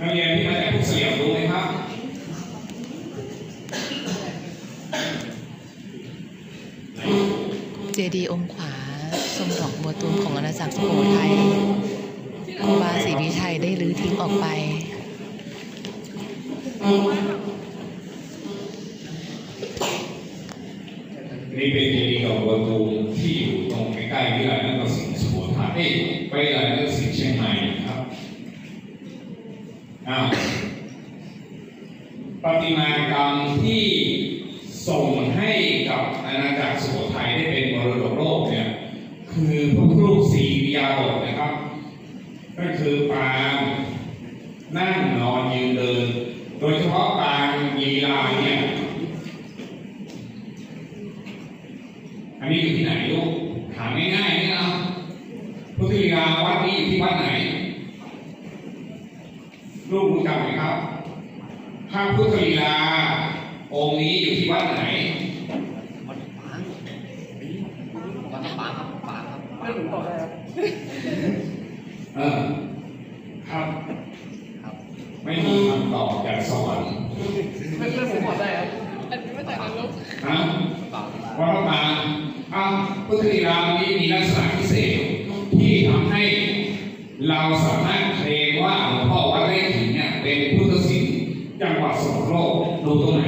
นักเรียนที่มาจากทุกเสียงรู้ไหมครับเจดีย์องค์ขวา ทรงดอกบัวตูมของอาณาจักรสุโขทัยครูบาศรีวิชัยได้รื้อทิ้งออกไป นี่เป็นเจดีย์ดอกบัวตูมที่อยู่ตรงใกล้ๆวิทยาลัยนักศิลป์สุโขทัยเอ้ยวิทยาลัยนักศิลป์เชียงใหม่นะครับอ้าว ประติมากรรมที่ส่งให้กับอาณาจักรสุโขทัยได้เป็นมรดกโลกเนี่ยคือพระพุทธรูปสี่วิยาบทนะครับ ก็คือปางนั่งนอนยืนเดิน โดยเฉพาะปางยีลาเนี่ยอันนี้อยู่ที่ไหนลูกถามง่ายๆนี่นะพุทธลีลาวัดนี้อยู่ที่วัดไหน ลูกรู้จักไหมครับพระพุทธลีลา องค์นี้อยู่ที่วัดไหนวัดปางวัดปางครับปางครับปางเออครับครับ ไม่มีคำตอบจากสวรรค์ไม่ไม่ผมบอกได้ครับอันนี้ไม่แต่นรกนะปางวัดพระปางอ้าวพุทธลีลานี้มีลักษณะพิเศษที่ทำให้เราสามารถเคลมว่าหลวงพ่อ จังหวัดสมุทรโลกดูตรงไหน